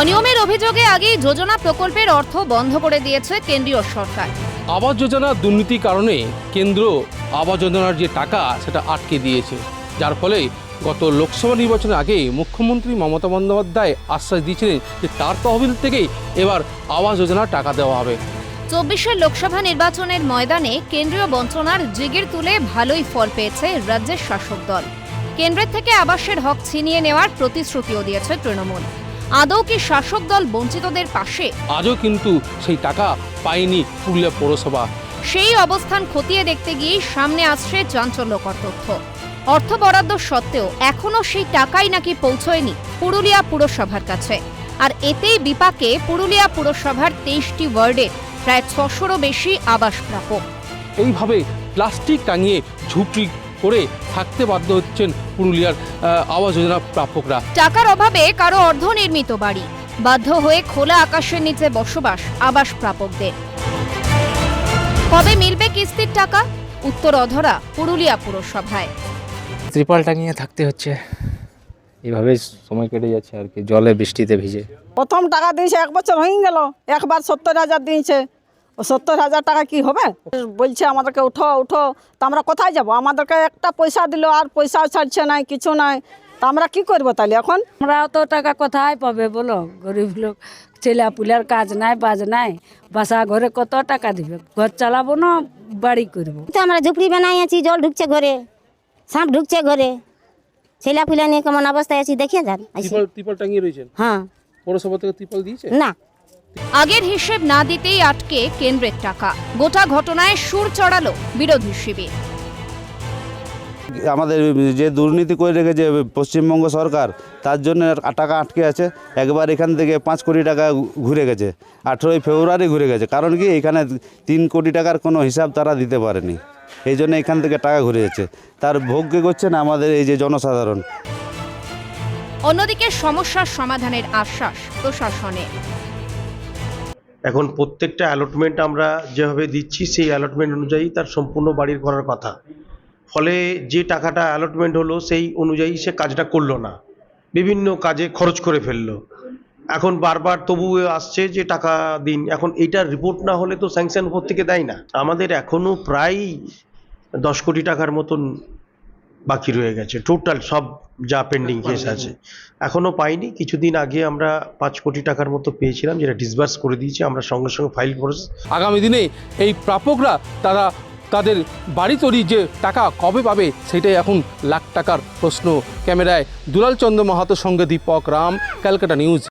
অনিয়মের অভিযোগে আগেই যোজনা প্রকল্পের অর্থ বন্ধ করে দিয়েছে কেন্দ্রীয় সরকার। আবাস যোজনা দুর্নীতির কারণে কেন্দ্র আবাস যোজনার যে টাকা সেটা আটকে দিয়েছে। যার ফলে গত লোকসভা নির্বাচনের আগে মুখ্যমন্ত্রী মমতা বন্দ্যোপাধ্যায় আশ্বাস দিয়েছিলেন যে তার তহবিল থেকেই এবার আবাস যোজনার টাকা দেওয়া হবে। চব্বিশের লোকসভা নির্বাচনের ময়দানে কেন্দ্রীয় বঞ্চনার জিগির তুলে ভালোই ফল পেয়েছে রাজ্যের শাসক দল। কেন্দ্রের থেকে আবাসের হক ছিনিয়ে নেওয়ার প্রতিশ্রুতিও দিয়েছে তৃণমূল। আদৌ কি শাসক দল বঞ্চিতদের পাশে? আজও কিন্তু সেই টাকা পায়নি পুরুলিয়া পৌরসভা। সেই অবস্থান খতিয়ে দেখতে গিয়ে সামনে আসছে চাঞ্চল্যকর তথ্য। অর্থ বরাদ্দ সত্ত্বেও এখনও সেই টাকাই নাকি পৌঁছয়নি পুরুলিয়া পুরসভার কাছে। আর এতেই বিপাকে পুরুলিয়া পুরসভার তেইশটি ওয়ার্ডের প্রায় ছশোরও বেশি আবাস প্রাপক এইভাবে প্লাস্টিক টাঙিয়ে ঝুপড়ি করে থাকতে বাধ্য হচ্ছেন পুরুলিয়ার আবাস যোজনা প্রাপকরা। টাকার অভাবে কারও অর্ধনির্মিত বাড়ি বাধ্য হয়ে খোলা আকাশের নিচে বসবাস আবাস প্রাপকদের। কবে মিলবে কিস্তির টাকা? উত্তর অধরা পুরুলিয়া পুরসভায়। ত্রিপাল টাঙিয়ে থাকতে হচ্ছে। এইভাবে সময় কেটে যাচ্ছে আর কি জলে বৃষ্টিতে ভিজে। প্রথম টাকা দিয়েছে এক বছর হয়ে গেল একবার সত্তর হাজার দিয়েছে। সত্তর হাজার টাকা কি হবে? বলছে আমাদেরকে উঠো উঠো। তা আমরা কোথায় যাব? আমাদেরকে একটা পয়সা দিল আর পয়সা ছাড়ছে নাই কিছু নাই। তা আমরা কি করব তাহলে এখন? আমরা অত টাকা কোথায় পাবে বলো? গরিব লোক ছেলে পুলের কাজ নাই বাজ নাই। বাসা ঘরে কত টাকা দিবে? ঘর চালাবো না বাড়ি করব? তো আমরা ঝুপড়ি বানাই আছি জল ঢুকছে ঘরে সাপ ঢুকছে ঘরে। ছেলা ফুলা নিয়ে কেমন অবস্থায় আছি দেখিয়ে যান টাঙিয়ে রয়েছেন? হ্যাঁ। পৌরসভা থেকে ত্রিপল দিয়েছে? না। আগের হিসেব না দিতেই আটকে কেন্দ্রের টাকা। গোটা ঘটনায় সুর চড়ালো বিরোধী শিবির। আমাদের যে দুর্নীতি করে রেখেছে পশ্চিমবঙ্গ সরকার তার জন্য টাকা আটকে আছে। একবার এখান থেকে পাঁচ কোটি টাকা ঘুরে গেছে। আঠেরোই ফেব্রুয়ারি ঘুরে গেছে। কারণ কি এখানে তিন কোটি টাকার কোনো হিসাব তারা দিতে পারেনি। এই জন্য এখান থেকে টাকা ঘুরে যাচ্ছে। তার ভোগ্য করছেন আমাদের এই যে জনসাধারণ? অন্যদিকে সমস্যার সমাধানের আশ্বাস প্রশাসনের এখন প্রত্যেকটা অ্যালটমেন্ট আমরা যেভাবে দিচ্ছি, সেই অ্যালটমেন্ট অনুযায়ী তার সম্পূর্ণ বাড়ির করার কথা। ফলে যে টাকাটা অ্যালটমেন্ট হলো, সেই অনুযায়ী সে কাজটা করল না। বিভিন্ন কাজে খরচ করে ফেলল। এখন বারবার তবুও আসছে যে টাকা দিন। এখন এইটার রিপোর্ট না হলে তো স্যাংশন উপর থেকে দেয় না। আমাদের এখনও প্রায় দশ কোটি টাকার মতন বাকি রয়ে গেছে। টোটাল সব যা পেন্ডিং কেস আছে। এখনও পাইনি। কিছুদিন আগে আমরা পাঁচ কোটি টাকার মতো পেয়েছিলাম যেটা ডিসবার্স করে দিয়েছি। আমরা সঙ্গে সঙ্গে ফাইল প্রসেস আগামী দিনে এই প্রাপকরা তারা তাদের বাড়ি তৈরির যে টাকা কবে পাবে সেটাই এখন লাখ টাকার প্রশ্ন। ক্যামেরায় দুলাল চন্দ্র মাহাতোর সঙ্গে দীপক রাম ক্যালকাটা নিউজ।